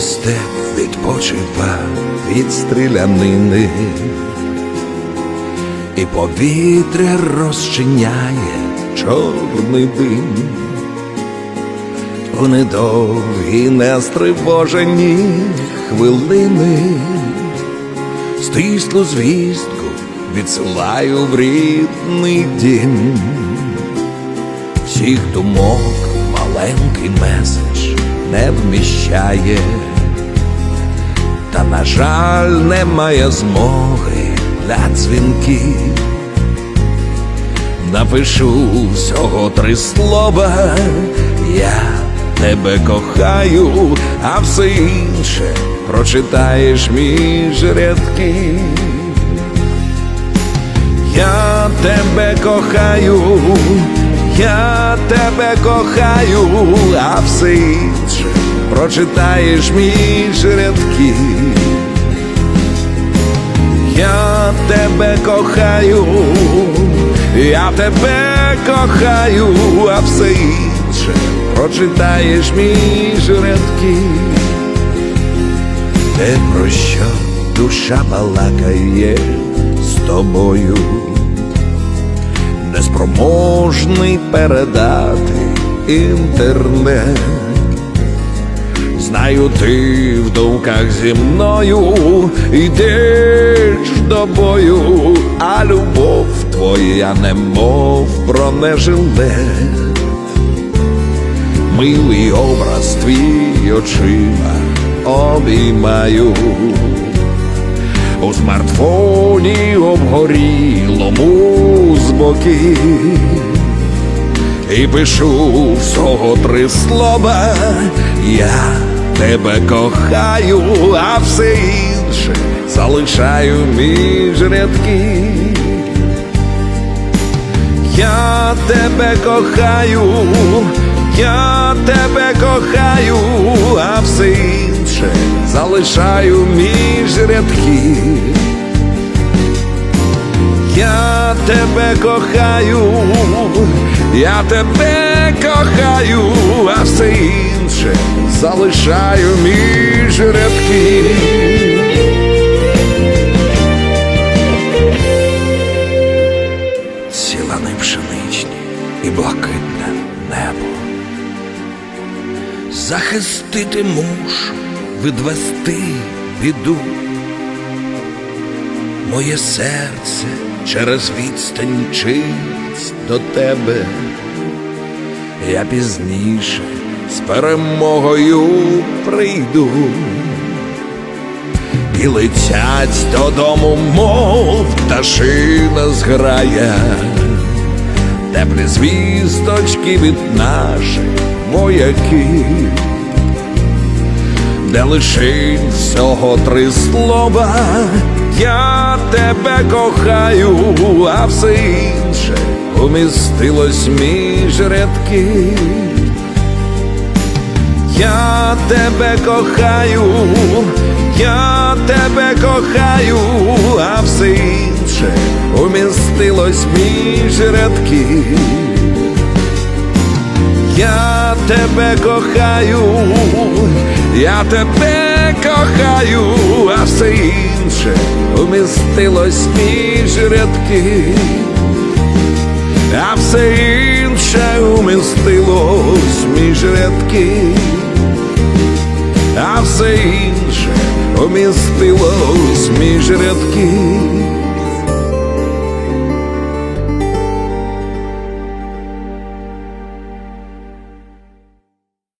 степ відпочива від стрілянини, і повітря розчиняє чорний дим. У недовгі нестривожені хвилини стислу звістку відсилаю в рідний дім. Всіх думок маленький меседж не вміщає, та, на жаль, немає змоги для дзвінків. Напишу всього три слова, я тебе кохаю, а все інше прочитаєш між рядків. Я тебе кохаю, я тебе кохаю, а все інше прочитаєш між рядків. Я тебе кохаю, я тебе кохаю, а все інше прочитаєш між рядків. Те, про що душа балакає з тобою, неспроможний передати інтернет. Знаю, ти в думках зі мною йдеш до бою, а любов твоя немов бронежилет. Милий образ твій очима обіймаю у смартфоні обгорілому з боків і пишу всього три слова. Я тебе кохаю, а все інше залишаю між рядків. Я тебе кохаю, я тебе кохаю, а все інше залишаю між рядків. Я тебе кохаю, я тебе кохаю, а все інше залишаю між рядків. Сілани пшеничні і блакитне небо. Захистити мушу, відвести біду. Моє серце через відстань мчить до тебе. Я пізніше з перемогою прийду. І летять додому, мов пташина зграя, теплі звісточки від наших вояків, де лишить всього три слова. Я тебе кохаю, а все інше умістилось між рядків. Я тебе кохаю, я тебе кохаю, а все інше умістилось між рядків. Я тебе кохаю, я тебе кохаю, а все інше умістилось між рядків, а все інше умістилось між рядків, все інше умістилось між рядків.